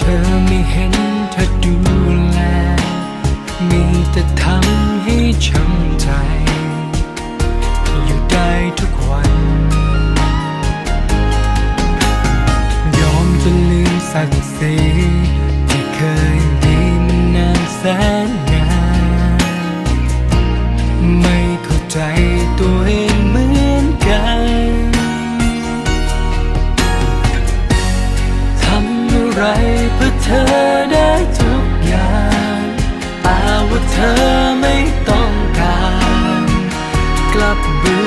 เธอไม่เห็นเธอดูแล มีแต่ทำให้ช้ำใจ อยู่ได้ทุกวัน ยอมจะลืมสั่งสีที่เคยมีมานานแสน อเธอได้ทุกอย่างแต่ว่าเธอไม่ต้องการ กลับเบื่อ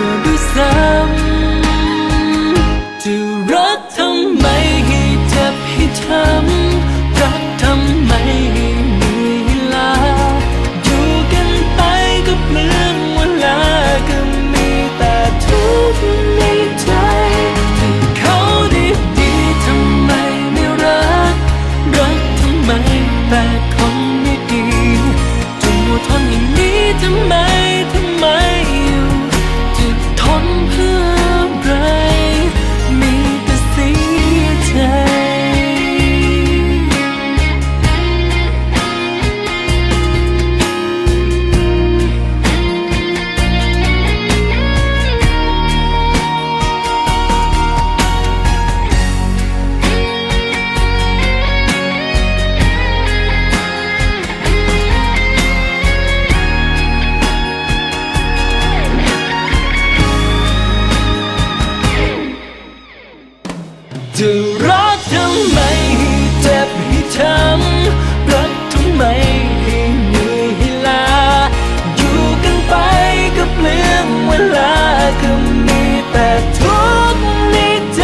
จะรักทำไมให้เจ็บให้ช้ำรักทำไมให้เหนื่อยให้ลา อยู่กันไปก็เปลืองเวลาก็มีแต่ทุกข์ในใจ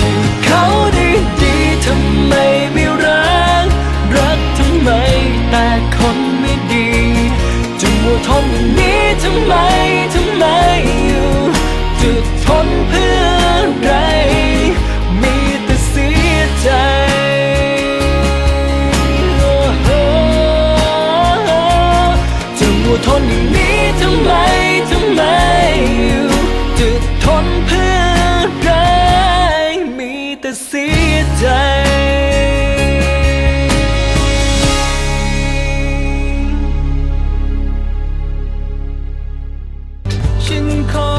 ที่เขาดีดีๆทำไมไม่รัก รักทำไมแต่คนไม่ดีจะมัวทนอย่างนี้ทำไมทำไมอยู่จะทนเพื่อ นเพื่อไรมีแต่เสียใจฉันขอ